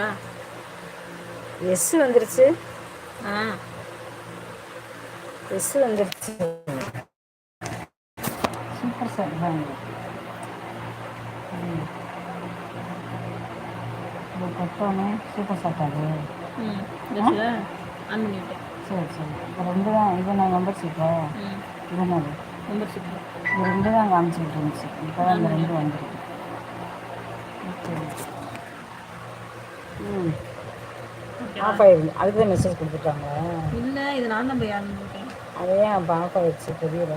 வந்துருச்சா? எஸ் வந்துருச்சு. ஆ. எஸ் வந்துருச்சு. சூப்பர் சார் கொட்டோன்னு சூப்பர் சாட் அது ம். ஆன் பண்ணி விட்டேன் சரி சரி. இப்போ ரெண்டு தான். இது நான் நம்பர் சீட்டா ம். இது என்னது? நம்பர் சீட்டு ரெண்டு தான் காமிச்சிக்கிட்டு இருந்துச்சு. இப்போ தான் இந்த ரெண்டு வந்துருக்கு ஓகே ம் ஆஃப் ஆயிடுது அதுக்கு தான் மெசேஜ் கொடுத்துட்டாங்க. இல்லை இது நான் தான் போய் அதை ஏன் அப்போ ஆஃப் ஆயிடுச்சு தெரியல.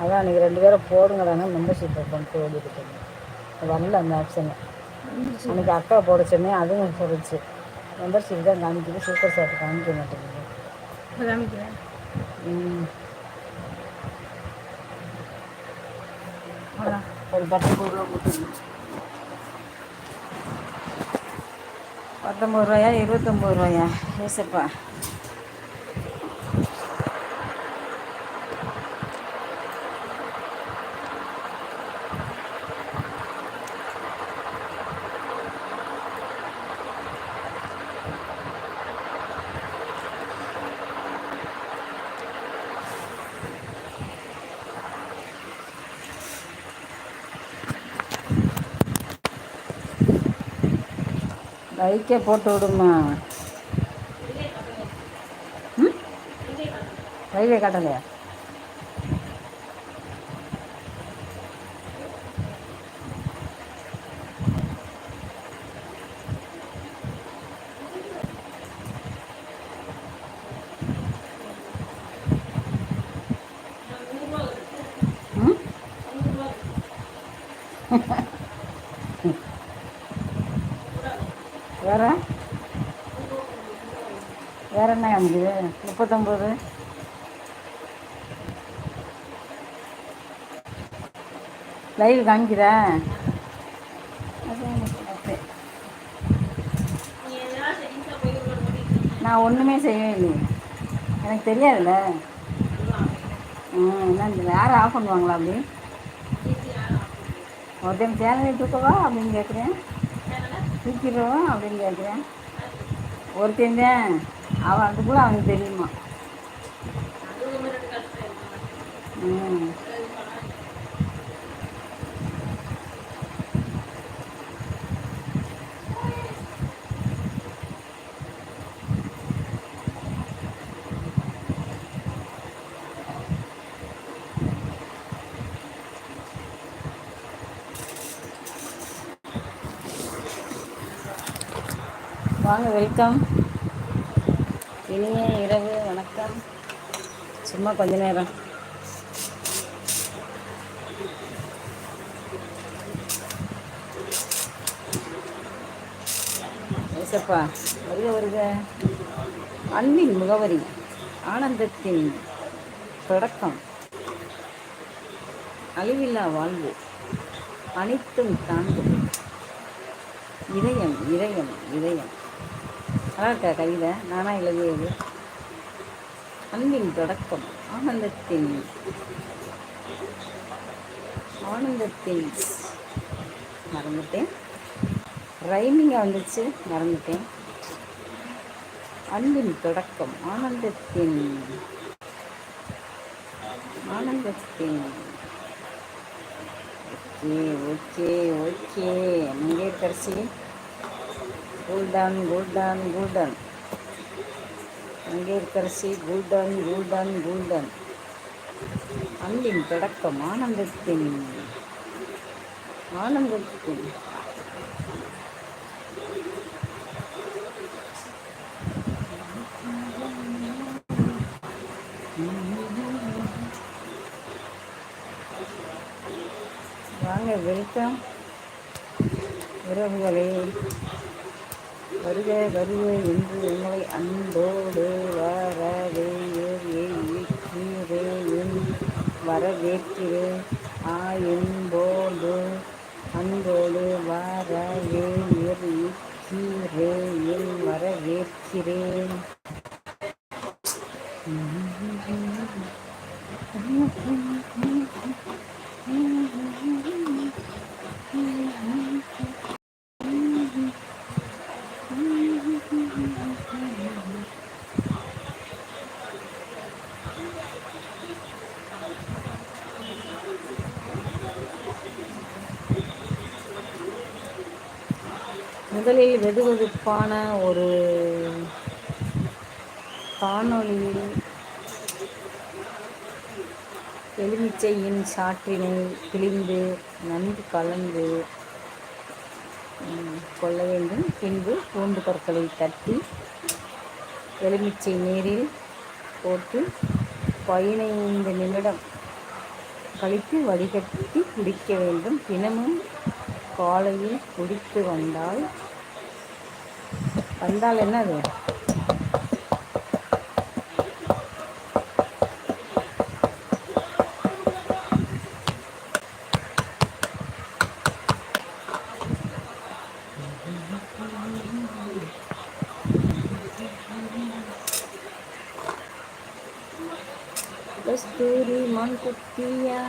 அதான் நீங்கள் ரெண்டு பேரும் போடுங்கடான்னு மெம்பர்ஷிப் பண்ணிட்டு ஓடிட்டு வரல அந்த ஆப்ஷனு அன்றைக்கி அக்கா போட சொன்னேன் அதுவும் சொல்லிச்சு மெம்பர்ஷிப் தான் காமிக்குது சூப்பர் சாட் காமிக்க மாட்டேங்குது. காமிக்கிறேன். ம். ஒரு பத்தொம்பது ரூபா கொடுத்துருங்க பத்தொம்பது ரூபாயா இருபத்தொம்பது ரூபாயா? ஏசப்பா லைக்கே போட்டு விடுமா. ம்? லைவே காட்டலையா ம் வேற வேற என்ன காமிக்குது முப்பத்தொம்பது. லைவ் காமிக்கிறேன் நான் ஒன்றுமே செய்யவே இல்லை எனக்கு தெரியாதுல்ல. ம் என்ன யார் ஆஃப் பண்ணுவாங்களா அப்படி? ஒருத்தன் சேனலை தூக்கவா அப்படின்னு கேட்குறேன். தூக்கிடுவோம் அப்படின்னு கேட்குறேன். ஒருத்தன் தான். அவன் கூட அவனுக்கு தெரியுமா? ம். வாங்க வெல்கம். இனிய இரவு வணக்கம். சும்மா கொஞ்ச நேரம். ஏசப்பா வருக வருக. அன்பின் முகவரி ஆனந்தத்தின் தொடக்கம். அழிவில்லா வாழ்வு அனைத்தும் தாங்கும். இதயம் இதயம் இதயம். நல்லா இருக்கா கவிதை நானா எழுதியது. அன்பின் தொடக்கம் ஆனந்தத்தின் ஆனந்தத்தின் மறந்துட்டேன். ரைமிங்காக வந்துச்சு மறந்துட்டேன். அன்பின் தொடக்கம் ஆனந்தத்தின் ஆனந்தத்தின் okay okay okay. Mangaiyarkarasi golden golden golden. Mangaiyarkarasi golden golden golden. அன்பின் தொடக்கம் ஆனந்தத்தின் ஆனந்தத்தின் வாங்க வெல்கம் உறவுகளே வருக வருக என்று உங்களை அன்போடு வரவேற்கிறேன் வரவேற்கிறேன். ஆ அன்போடு வரவேற்கிறேன் வரவேற்கிறேன். சிறப்பான ஒரு காணொளியில் எலுமிச்சையின் சாற்றினை பிழிந்து நன்கு கலந்து கொள்ள வேண்டும். பின்பு பூண்டு பற்களை தட்டி எலுமிச்சை நீரில் போட்டு பதினைந்து நிமிடம் கழித்து வடிகட்டி குடிக்க வேண்டும். தினமும் காலையில் குடித்து வந்தால் வந்தால் என்னது? கஸ்தூரி மண் குத்தியா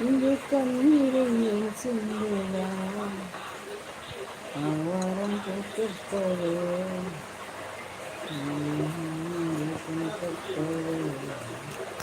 இங்கு கண்ணீரை ஏன் சிந்துவா ஆவாரம்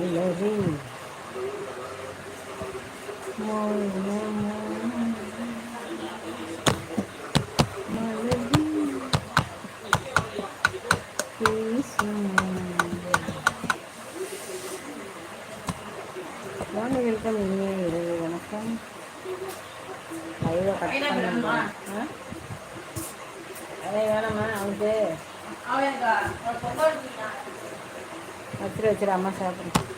போட்டு போது மலரே மௌனமா மலரே பேசும் வாங்க வெல்கம் இனிய இரவு வணக்கம் லைவை கட் பண்ணுமா அதே வேணாமா அவனுக்கு வச்சிரு வச்சிரு அம்மா சாப்பிடு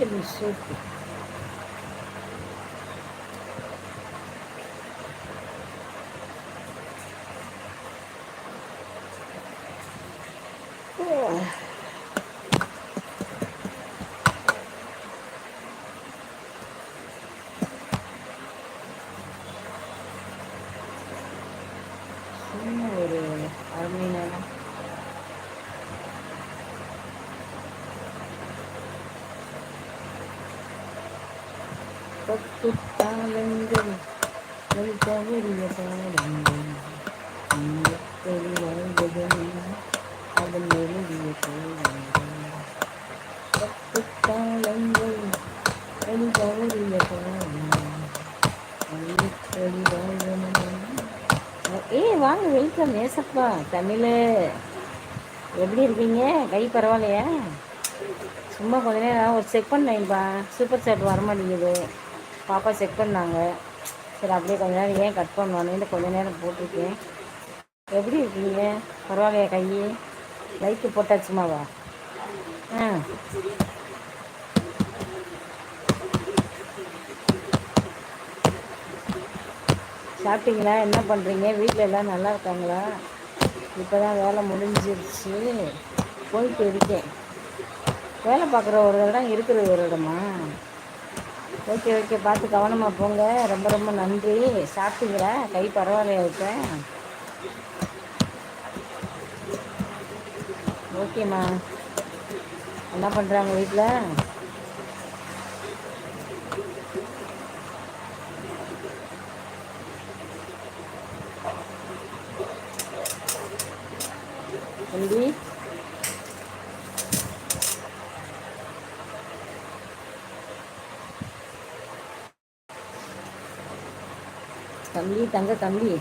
வெஜிடபிள் சூப் சும்மா ஒரு அரை மணி நேரம் பத்து காலங்கள் வழி தவறிய பாடங்கள் எப்படி வாழ்வதென அவன் எழுதிய பாடங்கள் பத்து காலங்கள் வழி தவறிய பாடங்கள் எப்படி வாழ்வதென ஏய் வாங்க வெல்கம் தமிழ். எப்படி இருக்கீங்க? கை பரவாயில்லையா? சும்மா கொஞ்ச நேரம் ஒரு செக் பண்ணேன்ப்பா சூப்பர் சாட் வர மாட்டேங்குது பாப்பா செக் பண்ணாங்க. சரி அப்படியே கொஞ்ச நேரம் ஏன் கட் பண்ணுவானு கொஞ்ச நேரம் போட்டிருக்கேன். எப்படி இருக்கீங்க? பரவாயில்லையா கை? லைட்டு போட்டாச்சுமாவா ஆ. சாப்பிட்டீங்களா? என்ன பண்ணுறீங்க வீட்டில் எல்லாம் நல்லா இருக்காங்களா? இப்போ தான் வேலை முடிஞ்சிருச்சு. போயிட்டு இருக்கேன். வேலை பார்க்குற ஒரு இடம் இருக்கிற ஒரு இடமா? Okay okay. பார்த்து கவனமாக போங்க. ரொம்ப ரொம்ப நன்றி. சாப்பிட்டீங்களா? கை பரவாயில்லையா இப்போ? ஓகேம்மா. என்ன பண்ணுறாங்க வீட்டில் தம்பி. தம்பி தங்க தம்பி.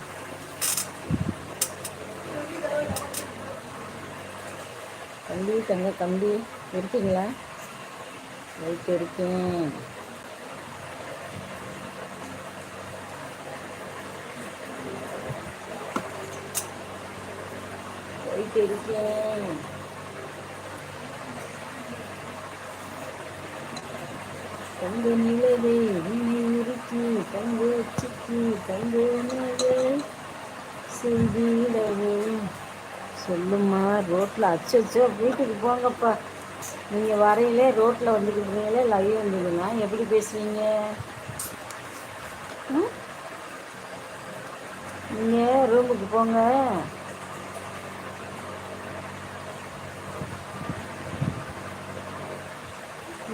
தம்பி தங்க தம்பி. இருக்கீங்களா? லைட் இருக்கேன் தெரியும் தங்க நிலவே உன்னை உருக்கி தங்க சிக்கி தங்க நிலவே செய்திடவே சொல்லுமா ரோட்டில் அச்சோ வீட்டுக்கு போங்கப்பா. நீங்கள் வரையிலே ரோட்டில் வந்துக்கிட்டீங்களே லைவ் வந்துடுங்க எப்படி பேசுவீங்க? நீங்கள் ரூமுக்கு போங்க.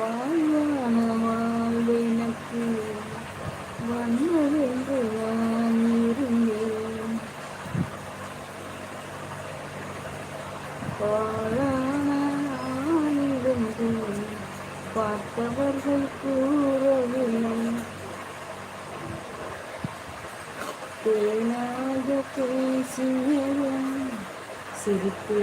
வாழான வாழ்வு எனக்கு வண்ணதென்று வாழ்ந்திருந்தேன் வாழான பார்த்தவர்கள் கூறவில்லை பேனாக பேசியதும் சிரிப்பு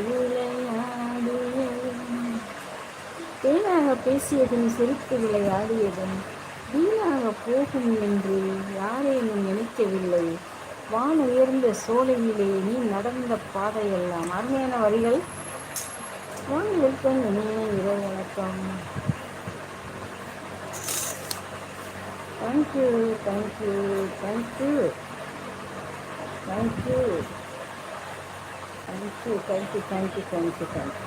பேசியதும் சிரித்து விளையாடியதும் வீணாக போகும் என்று யாரேனும் நினைக்கவில்லை. வான் உயர்ந்த சோலையிலே நீ நடந்த பாதையெல்லாம் அருமையான வரிகள். வான் வெல்கம் இனிய இரவு வணக்கம் thank you thank you thank you thank you thank you thank you thank you thank you thank you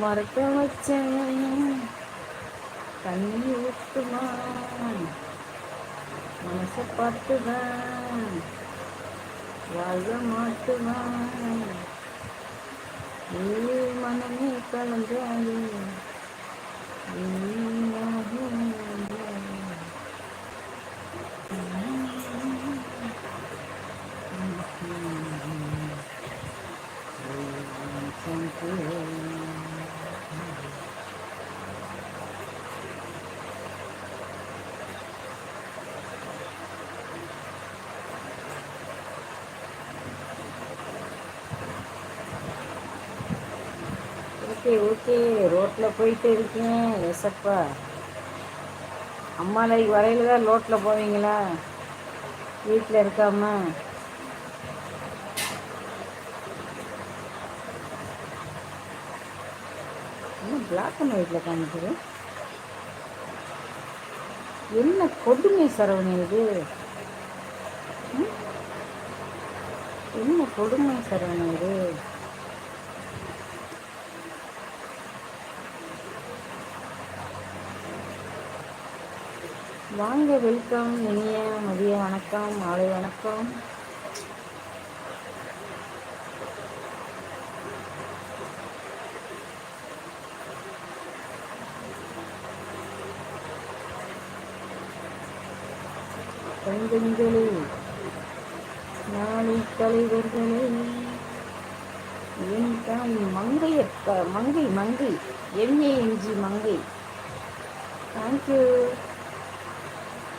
மறக்க வச்சேன் தண்ணி ஊத்துமான் மனச பார்த்துதான் வாழ மாட்டுவான் நீ மனமே கலந்தாலே நீ ஓகே ஓகே. ரோட்டில் போயிட்டு இருக்கேன் எசப்பா அம்மா லைக் வரையில் தான் ரோட்டில் போவீங்களா? வீட்டில் இருக்காம. இன்னும் பிளாக் அண்ட் ஒயிட்டில் காமிக்குது? என்ன கொடுமை சரவணி இது? என்ன கொடுமை சரவணி இது? வாங்க வெல்கம் இனிய மதிய வணக்கம் மாலை வணக்கம். தங்கங்களே நாளை தலைவர்களே என் தாய் மங்கையப்ப மங்கை மங்கை எம்ஏஎம்ஜி மங்கை. தேங்க்யூ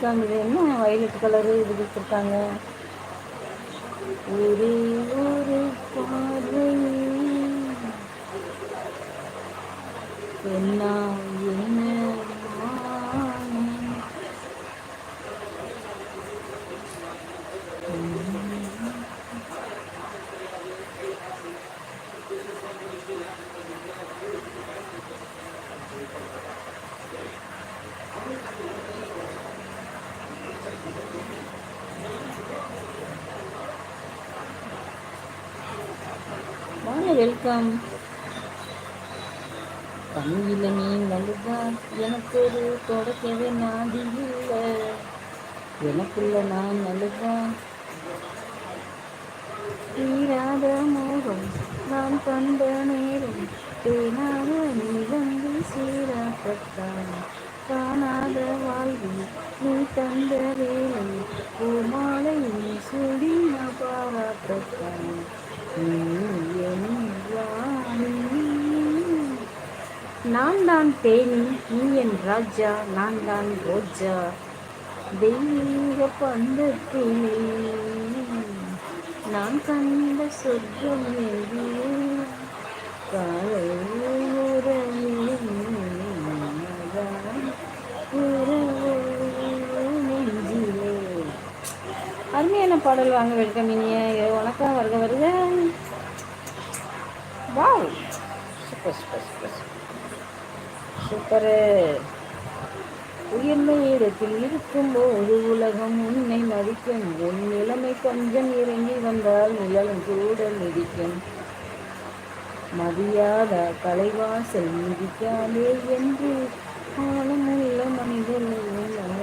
வாங்க இது என்ன வயலட் கலரு இது கொடுத்துருக்காங்க? ஒரே ஒரு பார்வை. என்ன என்ன? வணக்கம். வெல்கம் நீ நழுதான் எனக்கு ஒரு தொடக்கவே நாடி இல்லை. எனக்குள்ள நான் நல்லதான் தீராத மோகம் நான் கண்ட நேரம் தேனாக நீ வந்து சீராப்பட்டான் காணாத வாழ்வு நீ தந்த வேலை பூமாலை நீ சுடி நான் பாராட்டத்தான் நீ என் நான் தான் தேனி நீ என் ராஜா நான் தான் ரோஜா. தெய்வீக பந்தத்தினே நான் கண்ட சொர்க்கம் அருமையான பாடல் வாங்க வெல்கம் இனிய வணக்கம் வருக வருக. Wow. Super super super. Super. உயர்ந்த இடத்தில் இருக்கும்போது உலகம் உன்னை மதிக்கும். உன் நிலைமை கொஞ்சம் இறங்கி வந்தால் நிழலும் கூட மிதிக்கும். மதியாத தலைவாசல் மிதிக்காதே என்று ஆழமுள்ள மனிதர்கள்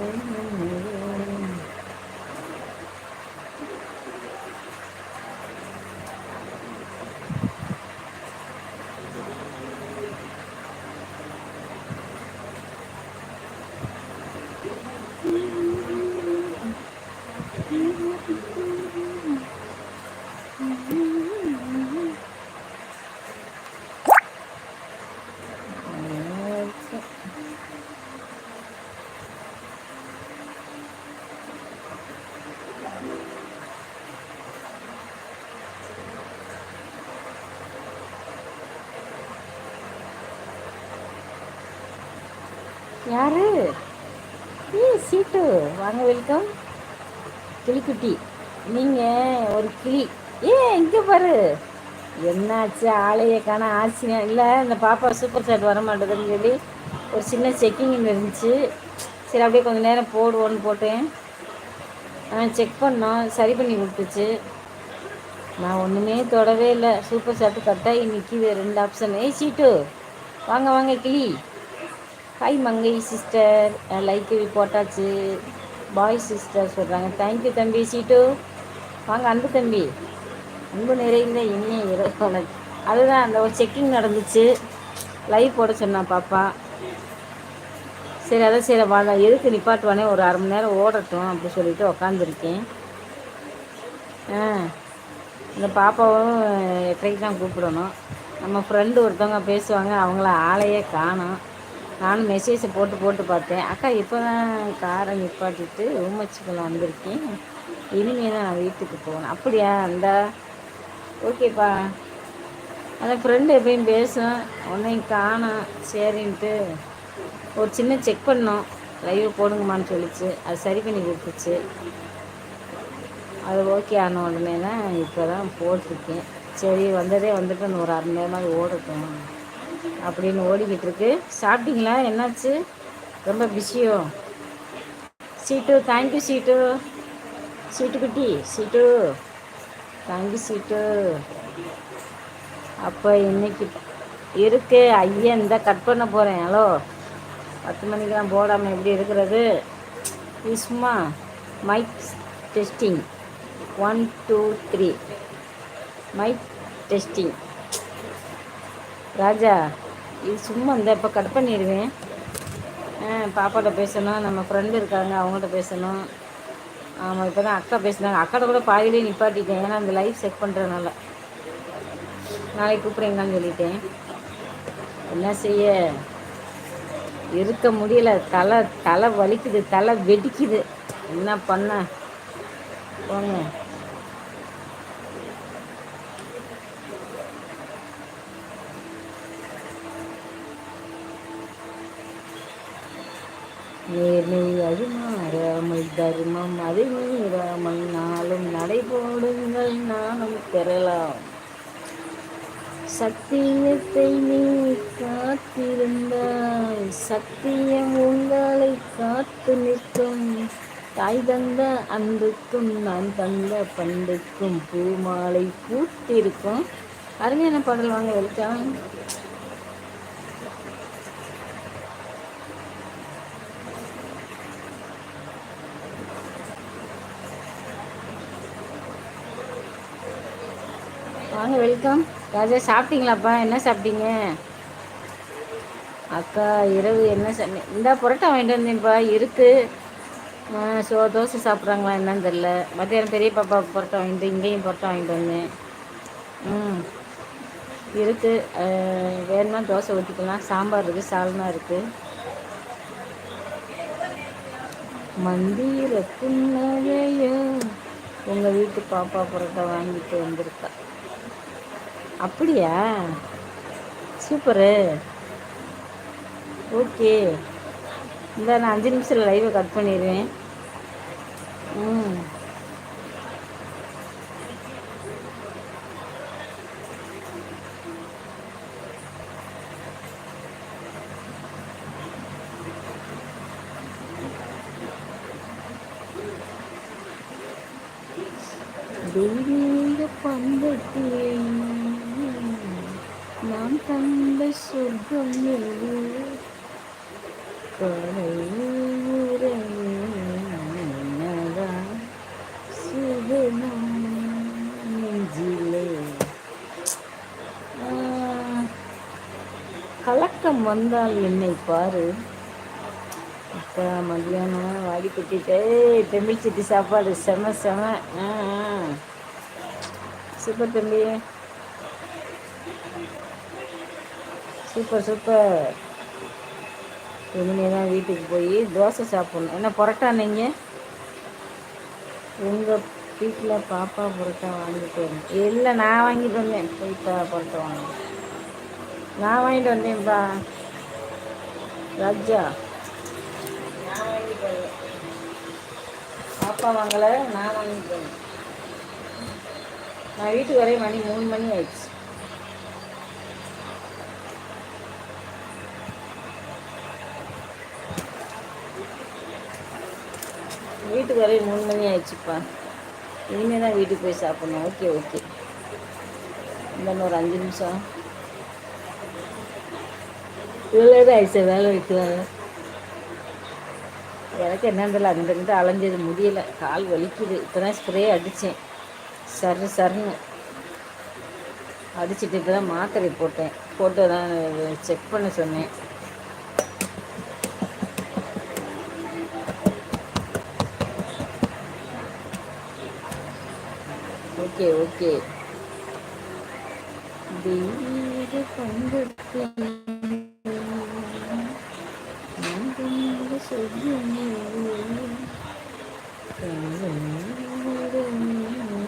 யாரு? ஏ சீட்டு. வாங்க வெல்கம் கிளிக்குட்டி நீங்கள் ஒரு கிளி. ஏ இங்கே பாரு. என்னாச்சு? ஆலையை காண ஆசையா இல்லை இந்த பாப்பா சூப்பர் சாட் வர மாட்டேதுன்னு சொல்லி ஒரு சின்ன செக்கிங் இருந்துச்சு. சரி அப்படியே கொஞ்சம் நேரம் போடுவோன்னு போட்டேன். செக் பண்ணோம். சரி பண்ணி கொடுத்துச்சு. நான் ஒன்றுமே தொடவே இல்லை. சூப்பர் சாட்டு கட்டாயி நிற்கிது ரெண்டு ஆப்ஷன் ஏய் சீட்டு. வாங்க வாங்க கிளி. ஹாய் மங்கை சிஸ்டர் லைக் போட்டாச்சு பாய் சிஸ்டர் சொல்கிறாங்க தேங்க்யூ தம்பி. சீட்டு. வாங்க அன்பு தம்பி. அன்பு நிறைந்த இனிய இரவு அதுதான் அந்த ஒரு செக்கிங் நடந்துச்சு. லைவ் போட சொன்னான் பாப்பா. சரி அதான் சரி வா எதுக்கு நிப்பாட்டுவானே? ஒரு அரை மணி நேரம் ஓடட்டும் அப்படி சொல்லிட்டு உக்காந்துருக்கேன். ஆ இந்த பாப்பாவும் எட்டரைக்கு தான் கூப்பிடணும். நம்ம ஃப்ரெண்டு ஒருத்தவங்க பேசுவாங்க. அவங்கள ஆளையே காணும். நானும் மெசேஜை போட்டு போட்டு பார்த்தேன். அக்கா இப்போ தான் காரை நிப்பாட்டிட்டு ரூமச்சுக்குள்ள வந்திருக்கேன். இனிமேல் தான் நான் வீட்டுக்கு போகணும். அப்படியா அந்த? ஓகேப்பா. அதான் ஃப்ரெண்டு எப்பயும் பேசும். உன்னையும் காணும். சரின்ட்டு ஒரு சின்ன செக் பண்ணோம். லைவ் போடுங்கம்மான்னு சொல்லிச்சு. அது சரி பண்ணி கொடுத்துச்சு. அது ஓகே ஆன உடனே தான் இப்போ தான் போட்டிருக்கேன். சரி வந்ததே வந்துட்டு ஒரு அரை மணி நேரமாக ஓடட்டும். அப்படின்னு ஓடிக்கிட்டு இருக்கு சாப்பிட்டீங்களா? என்னாச்சு? ரொம்ப பிஸியோ? சீட்டு தேங்க்யூ சீட்டு. சீட்டு குட்டி சீட்டு. தேங்க்யூ சீட்டு. அப்போ இன்னைக்கு இருக்கு. ஐயன் இந்த கட் பண்ண போகிறேன் ஹலோ பத்து மணிக்கெலாம் போடாமல் எப்படி இருக்கிறது? சும்மா mike testing one two three mike testing Raja இது சும்மா இந்த இப்போ கட் பண்ணிடுவேன். பாப்பாட்ட பேசணும் நம்ம ஃப்ரெண்டு இருக்காங்க அவங்கள்ட்ட பேசணும். ஆமாம் இப்போ தான் அக்கா பேசினாங்க. அக்காட்ட கூட பாதிலே நிப்பாட்டிட்டேன். ஏன்னா அந்த லைஃப் செக் பண்ணுறதுனால நாளைக்கு கூப்பிட்றீங்களான்னு சொல்லிட்டேன். என்ன செய்ய? இருக்க முடியல. தலை தலை வலிக்குது தலை வெடிக்குது. என்ன பண்ண? போங்க. நேர்மை அது மாறாமல் தர்மம் அது மீறாமல் நாளும் நடைபோடுங்கள் நானும் பெறலாம். சத்தியத்தை நீ காத்திருந்தாய் சத்தியம் உங்களை காத்து நிற்கும். தாய் தந்த அன்புக்கும் நான் தந்த பண்டுக்கும் பூமாலை பூத்திருக்கும். அருமையான பாடல் வாங்க வெல்கம். வாங்க வெல்கம் ராஜா சாப்பிட்டீங்களாப்பா? என்ன சாப்பிட்டீங்க? அக்கா இரவு என்ன சொன்ன இந்த புரோட்டா வாங்கிட்டு வந்தேன்ப்பா இருக்குது ஸோ தோசை சாப்பிட்றாங்களா என்னன்னு தெரில மத்தியானம் பெரிய பாப்பா புரோட்டா வாங்கிட்டு இங்கேயும் புரோட்டா வாங்கிட்டு வந்தேன். ம். இருக்குது வேணுமா தோசை ஊற்றிக்கலாம் சாம்பார் இருக்குது சால்னா இருக்குது மந்திர புன்னகையோ உங்கள் வீட்டு பாப்பா புரோட்டா வாங்கிட்டு வந்திருக்கா. அப்படியா? சூப்பரு. ஓகே. இந்த நான் அஞ்சு நிமிஷத்தில் லைவை கட் பண்ணிடுவேன் ம். வந்தால் என்னை பாரு. அக்கா மதியானம் வாடி குட்டிட்டு தமிழ் சிட்டி சாப்பாடு செம செம. சூப்பர் தம்பி. Super super. இனிமே தான் வீட்டுக்கு போய் தோசை சாப்பிட்ணும். என்ன புரோட்டா நீங்கள் உங்கள் வீட்டில் பாப்பா புரோட்டா வாங்கிட்டு வந்தேன் இல்லை நான் வாங்கிட்டு வந்தேன். போய்ப்பா புரோட்டா வாங்க நான் வாங்கிட்டு வந்தேன்ப்பா ராஜா. நான் வாங்கிட்டு பாப்பா வாங்கலை நான் வாங்கிட்டு நான் வீட்டுக்கு வரைய மணி மூணு மணி ஆயிடுச்சு. வீட்டுக்கு வரைய மூணு மணி ஆயிடுச்சுப்பா. இனிமேல் தான் வீட்டுக்கு போய் சாப்பிட்ணும். Okay okay. இந்த ஒரு அஞ்சு நிமிஷம். இவ்வளோ தான் ஆயிடுச்சு வேலை வைக்கிறாங்க. எனக்கு என்னன்றல அந்த இருந்து அலைஞ்சது முடியலை. கால் வலிக்குது. இப்போ தான் ஸ்ப்ரே அடித்தேன் சரு சருன்னு அடிச்சுட்டு இப்போ தான் மாத்திரை போட்டேன். போட்டு தான் செக் பண்ண சொன்னேன். Okay okay. தெய்வீக 手机里面有我。